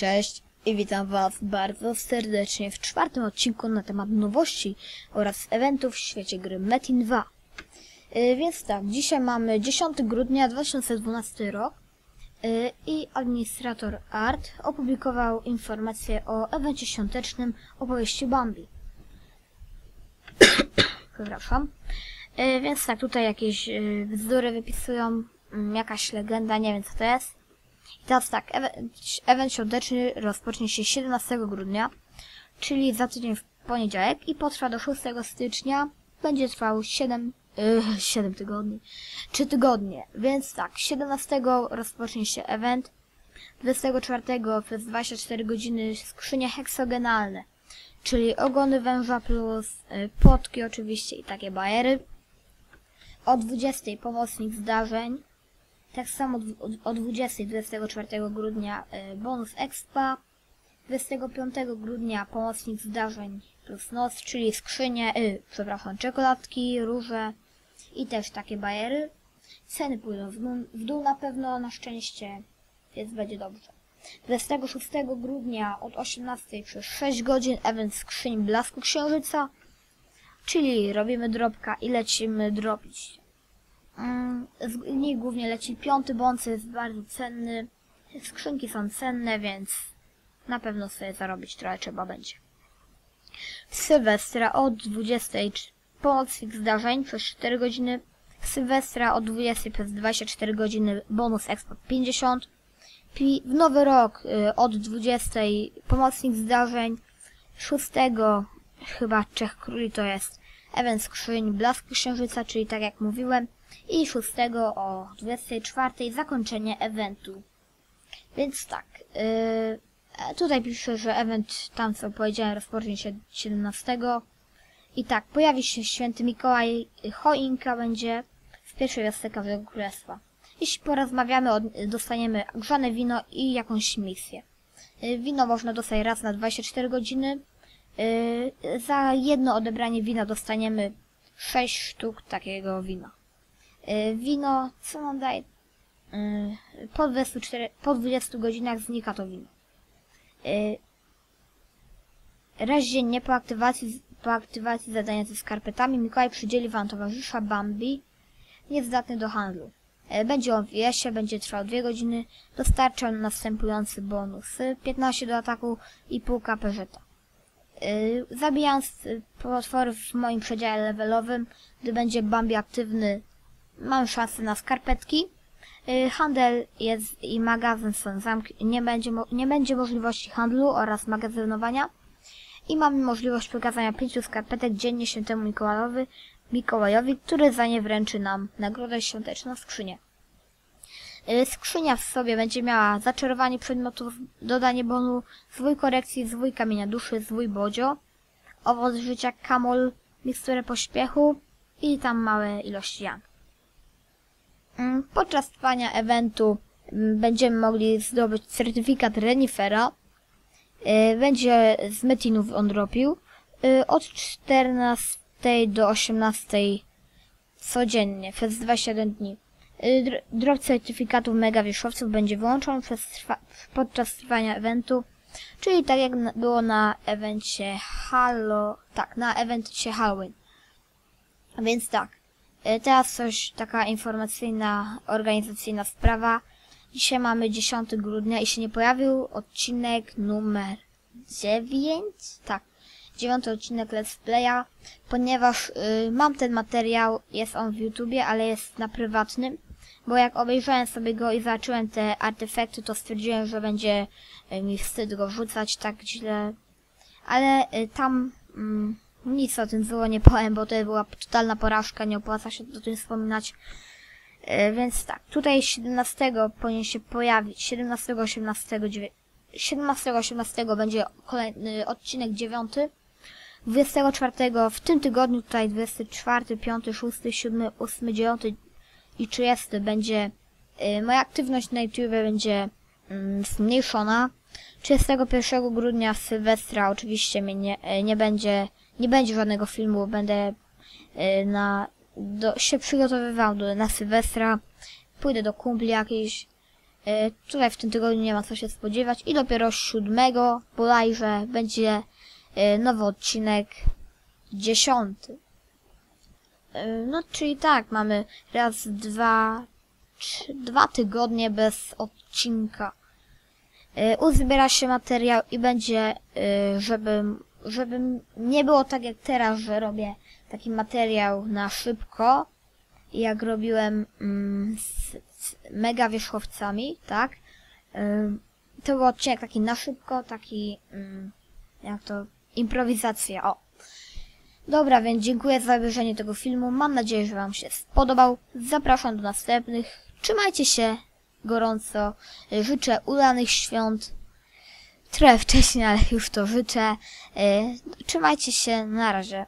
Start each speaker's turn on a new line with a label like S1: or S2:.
S1: Cześć i witam Was bardzo serdecznie w czwartym odcinku na temat nowości oraz eventów w świecie gry Metin 2. Yy, więc tak, dzisiaj mamy 10 grudnia 2012 rok yy, i administrator Art opublikował informację o evencie świątecznym opowieści Bambi. Przepraszam. Yy, więc tak, tutaj jakieś yy, bzdury wypisują, mm, jakaś legenda, nie wiem co to jest. I teraz tak, event, event świąteczny rozpocznie się 17 grudnia, czyli za tydzień w poniedziałek i potrwa do 6 stycznia. Będzie trwał 7, yy, 7 tygodni, 3 tygodnie. Więc tak, 17 rozpocznie się event, 24 przez 24 godziny skrzynie heksagonalne, czyli ogony węża plus yy, płotki oczywiście i takie bajery. O 20 pomocnik zdarzeń, tak samo o 20 24 grudnia y, bonus expa. 25 grudnia pomocnik zdarzeń plus noc, czyli skrzynie, y, przepraszam, czekoladki, róże i też takie bajery. Ceny pójdą w dół, w dół na pewno, na szczęście, więc będzie dobrze. 26 grudnia od 18 przez 6 godzin event skrzyń blasku księżyca, czyli robimy dropka i lecimy dropić. Z nich głównie leci piąty bądź jest bardzo cenny. Skrzynki są cenne, więc na pewno sobie zarobić trochę trzeba będzie. Sylwestra od 20 cz- pomocnik zdarzeń przez 4 godziny. Sylwestra od 20 przez 24 godziny bonus export 50. Pi- W nowy rok y, od 20 pomocnik zdarzeń. 6 chyba Trzech Króli to jest event skrzyń Blask Księżyca, czyli tak jak mówiłem i 6 o 24 zakończenie eventu. Więc tak, yy, tutaj piszę, że event tam co powiedziałem rozpocznie się 17 i tak, pojawi się święty Mikołaj, choinka będzie w pierwszej wiosce każdego królestwa. Jeśli porozmawiamy, dostaniemy grzane wino i jakąś misję. Yy, Wino można dostać raz na 24 godziny. Yy, Za jedno odebranie wina dostaniemy 6 sztuk takiego wina. Y, Wino, co nam daje? Y, Po 24, po 20 godzinach znika to wino. Y, Raz dziennie po aktywacji, po aktywacji zadania ze skarpetami Mikołaj przydzieli wam towarzysza Bambi, niezdatny do handlu. Będzie on w wiesie, będzie trwał 2 godziny, dostarcza on następujący bonus. y, 15 do ataku i pół kaperzeta. Y, Zabijając potwory w moim przedziale levelowym, gdy będzie Bambi aktywny, mam szansę na skarpetki. Y, Handel jest i magazyn są zamk nie będzie, nie będzie możliwości handlu oraz magazynowania. I mamy możliwość przekazania pięciu skarpetek dziennie świętemu Mikołajowi, Mikołajowi, który za nie wręczy nam nagrodę świąteczną skrzynię. Y, Skrzynia w sobie będzie miała zaczarowanie przedmiotów, dodanie bonu, zwój korekcji, zwój kamienia duszy, zwój bodzio, owoc życia kamol, miksturę pośpiechu i tam małe ilości jan. Mm, Podczas trwania eventu mm, będziemy mogli zdobyć certyfikat renifera. Y, Będzie z metinów on dropił. Y, Od 14 do 18 codziennie przez 21 dni. Y, dr- Drop certyfikatów mega wierzchowców będzie wyłączony przez trwa- podczas trwania eventu, czyli tak jak na- było na evencie Halo, tak, na evencie Halloween. Więc tak, teraz coś, taka informacyjna, organizacyjna sprawa. Dzisiaj mamy 10 grudnia i się nie pojawił odcinek numer 9, tak, dziewiąty odcinek Let's Playa, ponieważ y, mam ten materiał, jest on w YouTubie, ale jest na prywatnym, bo jak obejrzałem sobie go i zobaczyłem te artefakty, to stwierdziłem, że będzie y, mi wstyd go wrzucać tak źle, ale y, tam mm, nic o tym zło nie powiem, bo to była totalna porażka, nie opłaca się o tym wspominać. Y, więc tak, tutaj 17 powinien się pojawić, 17, 18, 17, 18 będzie kolejny odcinek 9. 24 w tym tygodniu, tutaj 24, 5, 6, 7, 8, 9 i 30 będzie y, moja aktywność na YouTube będzie mm, zmniejszona. 31 grudnia Sylwestra oczywiście mnie nie, y, nie będzie nie będzie żadnego filmu, będę y, na do, się przygotowywał do, na Sylwestra. Pójdę do kumpli jakiejś E, Tutaj w tym tygodniu nie ma co się spodziewać i dopiero 7 bodajże będzie e, nowy odcinek, dziesiąty. E, No, czyli tak, mamy raz, dwa, trzy, dwa tygodnie bez odcinka. E, Uzbiera się materiał i będzie, żeby, żeby nie było tak jak teraz, że robię taki materiał na szybko, jak robiłem mm, z, z mega wierzchowcami, tak? Ym, to był odcinek taki na szybko, taki, ym, jak to, improwizacja, o. Dobra, więc dziękuję za obejrzenie tego filmu. Mam nadzieję, że Wam się spodobał. Zapraszam do następnych. Trzymajcie się gorąco. Życzę udanych świąt. Trochę wcześniej, ale już to życzę. Yy, Trzymajcie się. Na razie.